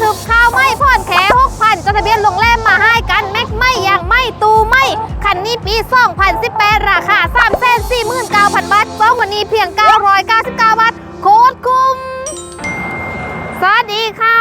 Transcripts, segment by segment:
ทึบข้าวไม่พ่อนแขหกพันจดทะเบียนลงแรมมาให้กันแม็กไม่อย่างไม่ตูไม่ คันนี้ปี 2018 ราคา3 4 9 0 0 0บาทสองวันนี้เพียง 999 บาท โคตรคุ้ม สวัสดีค่ะ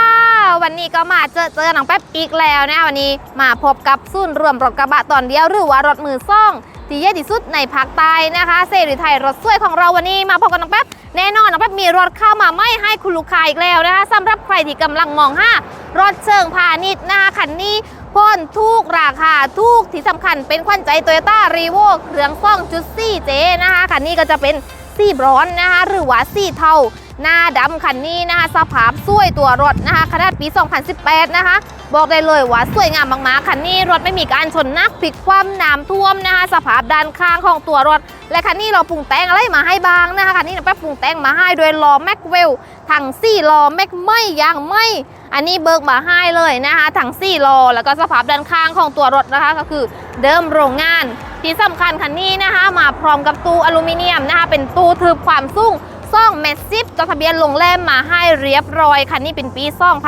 วันนี้ก็มาเจอเจอหนังแป๊บอีกแล้วนะวันนี้มาพบกับซุ่นรวมรถกระบะตอนเดียวหรือว่ารถมือซ่อง ที่เยอะที่สุดในภาคใต้นะคะเซรีไทยรถสวยของเราวันนี้มาพบกับน้องแป๊บแน่นอนน้องแป๊บมีรถเข้ามาไม่ให้คุณลูกค้าอีกแล้วนะคะสำหรับใครที่กำลังมองหารถเชิงพาณิชย์นะคะคันนี้พ่นทุกราคาทุกที่สำคัญเป็นขวัญใจโตโยต้ารีโวเครื่องซ่องจุดซี่เจนะคะคันนี้ก็จะเป็นสีบร้อนนะคะหรือว่าสีเทา หน้าดำคันนี้นะคะสภาพสวยตัวรถนะคะขนาดปี 2018 นะคะ บอกได้เลยว่าสวยงามมากๆคันนี้รถไม่มีการชนนักพลิกคว่ำน้ำท่วมนะคะสภาพด้านข้างของตัวรถ และคันนี้เราปรุงแต่งอะไรมาให้บ้างนะคะคันนี้เราแป๊บปรุงแต่งมาให้โดยล้อแม็กเวลถังซี่ล้อแม็กไม่ยางไม่ อันนี้เบิกมาให้เลยนะคะถังซี่ล้อแล้วก็สภาพด้านข้างของตัวรถนะคะก็คือเดิมโรงงานที่สำคัญคันนี้นะคะมาพร้อมกับตู้อลูมิเนียมนะคะเป็นตู้ทึบความสูง ซ่องเมตรซิปจดทะเบียนลงแล่มมาให้เรียบร้อยคันนี้เป็นปี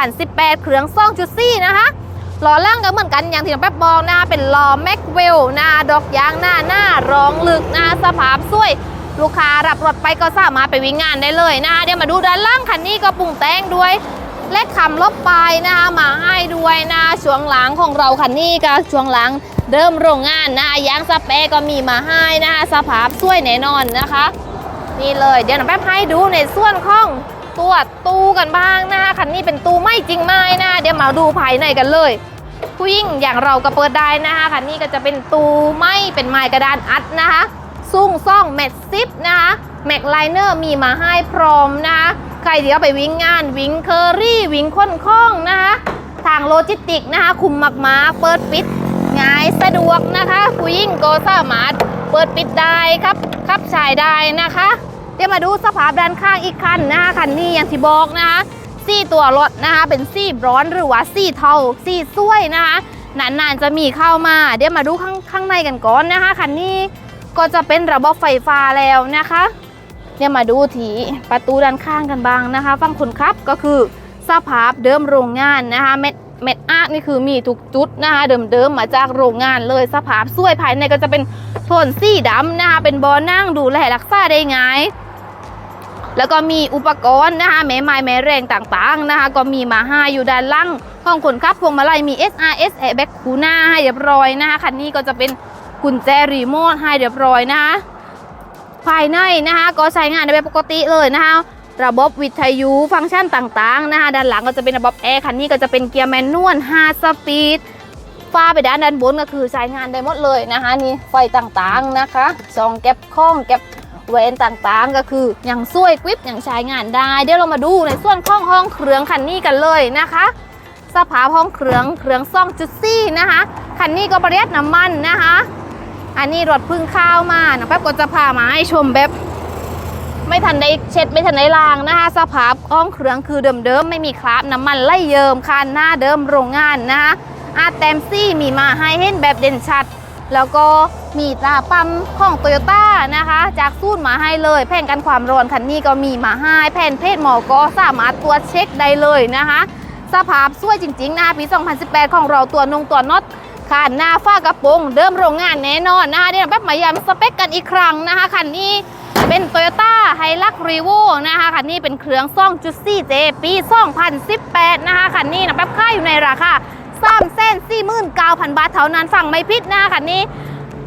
2018เครื่องซ่องจุดซี่นะคะล้อล่างก็เหมือนกันอย่างที่น้องแป๊บบอกนะคะเป็นล้อแม็กเวลนะดอกยางหน้าหน้ารองลึกนะคะสภาพสวยลูกค้ารับรถไปก็สามารถไปวิ่งงานได้เลยนะคะเดี๋ยวมาดูด้านล่างคันนี้ก็ปรุงแต่งด้วยและคำลบไปนะคะมาให้ด้วยนะช่วงหลังของเราคันนี้ก็ช่วงหลังเดิมโรงงานนะยางสเปรก็มีมาให้นะคะสภาพสวยแน่นอนนะคะ นี่เลย เดี๋ยวหนูแป๊บให้ดูในส่วนของตัวตู้กันบ้างนะคะคันนี้เป็นตู้ไม่จริงไหมนะ เดี๋ยวมาดูภายในกันเลย ผู้ยิ่งอย่างเราก็เปิดได้นะคะคันนี้ก็จะเป็นตู้ไม่เป็นไม้กระดานอัดนะคะซุ่งซ่องแมทซิปนะคะแม็กไลเนอร์มีมาให้พร้อมนะคะใครเดี๋ยวไปวิ่งงานวิ่งเคอรี่วิ่งค้นค้องนะคะทางโลจิสติกนะคะ คุมมากมาเปิดปิดง่ายสะดวกนะคะผู้ยิ่งก็สามารถเปิดปิดได้ครับขับชายได้นะคะ เดี๋ยวมาดูสภาพด้านข้างอีกคันนะคะคันนี้อย่างที่บอกนะคะซี่ตัวรถนะคะเป็นซี่บร้อนหรือว่าซี่เทาซี่สวยนะคะนานๆจะมีเข้ามา เดี๋ยวมาดูข้างข้างในกันก่อนนะคะคันนี้ก็จะเป็นระบบไฟฟ้าแล้วนะคะเดี๋ยวมาดูทีประตูด้านข้างกันบ้างนะคะฝั่งคนขับก็คือสภาพเดิมโรงงานนะคะเม็ดเม็ดอาร์คนี่คือมีทุกจุดนะคะเดิมๆมาจากโรงงานเลยสภาพสวยภายในก็จะเป็นโทนสีดำนะคะเป็นบอนั่งดูแลรักษาได้ง่าย แล้วก็มีอุปกรณ์นะคะแม่ไม้แม่แรงต่างๆนะคะ ก็มีมาให้อยู่ด้านล่างห้องคนขับพวงมาลัยมี SRS Airbag คูหน้าให้เรียบร้อยนะคะคันนี้ก็จะเป็นกุญแจรีโมทให้เรียบร้อยนะคะภายในนะคะก็ใช้งานได้เป็นปกติเลยนะคะระบบวิทยุฟังก์ชันต่างๆนะคะด้านหลังก็จะเป็นระบบแอร์คันนี้ก็จะเป็นเกียร์แมนนวล5สปีดฟ้าไปด้านด้านบนก็คือใช้งานได้หมดเลยนะคะนี่ไฟต่างๆนะคะซองแก็บข้องแก็บ เวนต่างๆ ก็คืออย่างสวยกริปอย่างใช้งานได้ เดี๋ยวเรามาดูในส่วนของห้องเครื่องคันนี้กันเลยนะคะสภาพห้องเครื่องเครื่องซ่องจุดซี่นะคะคันนี้ก็ประหยัดน้ำมันนะคะ อันนี้รถพึ่งข้าวมานะแป๊บก็จะพามาให้ชมแบบไม่ทันได้เช็ดไม่ทันได้ล้างนะคะ สภาพห้องเครื่องคือเดิมๆไม่มีคราบน้ำมันไล่เยิมคันหน้าเดิมโรงงานนะคะอาแตมซี่มีมาให้เห็นแบบเด่นชัด แล้วก็มีตราปั๊มของโตโยต้านะคะ จากซูนมาให้เลย แผ่นกันความร้อนคันนี้ก็มีมาให้ แผ่นเพศหมอก็สามารถตรวจเช็คได้เลยนะคะ สภาพสวยจริง ๆ นะคะปี 2018 ของเราตัวนงตัวน็อตขานหน้าฝ้ากระโปรงเดิมโรงงานแน่นอนนะคะเดี๋ยวแบบมาย้ำสเปคกันอีกครั้งนะคะคันนี้เป็น Toyota h i l u x r e v o นะคะคันนี้เป็นเครื่องซ่องจุดซี่เจปี 2018 นะคะคันนี้นะแป๊บค่ายอยู่ในราคา 3เส้น49,000บาทเท่านั้นฝั่งไม่พิษนะคะคันนี้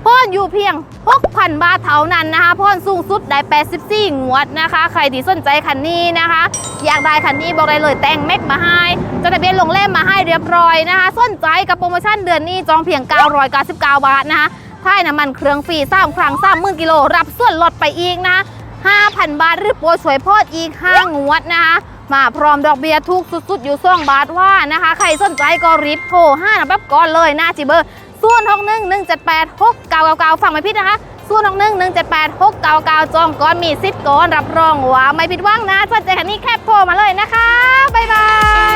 พ่อนอยู่เพียง 6,000 บาทเท่านั้นนะคะพ่อนสูงสุดได้ 84 งวดนะคะ ใครที่สนใจคันนี้นะคะ อยากได้คันนี้บอกได้เลยแต่งเม็กมาให้จดทะเบียนลงเล่มมาให้เรียบร้อยนะคะ สนใจกับโปรโมชั่นเดือนนี้จองเพียง 999 บาทนะคะท้ายน้ำมันเครื่องฟรี3ครั้ง30,000กิโลรับส่วนลดไปอีกนะ 5,000 บาทหรือโปรสวยโพดอีก 5 งวดนะคะ มาพร้อมดอกเบีย้ยทุกสุดๆ อยู่ส่องบาทว่านะคะ ใครสนใจก็รีบโทรห้านะแป๊บก่อนเลยนะจิเบอร์ส่วน61 178 6999ฟังไม่ผิดนะคะส่วน61 178 6999จองก่อนมีสิทธิ์ก่อนรับรองว่าไม่ผิดหวังนะสนใจคันนี้แคบโทรมาเลยนะคะบ๊ายบาย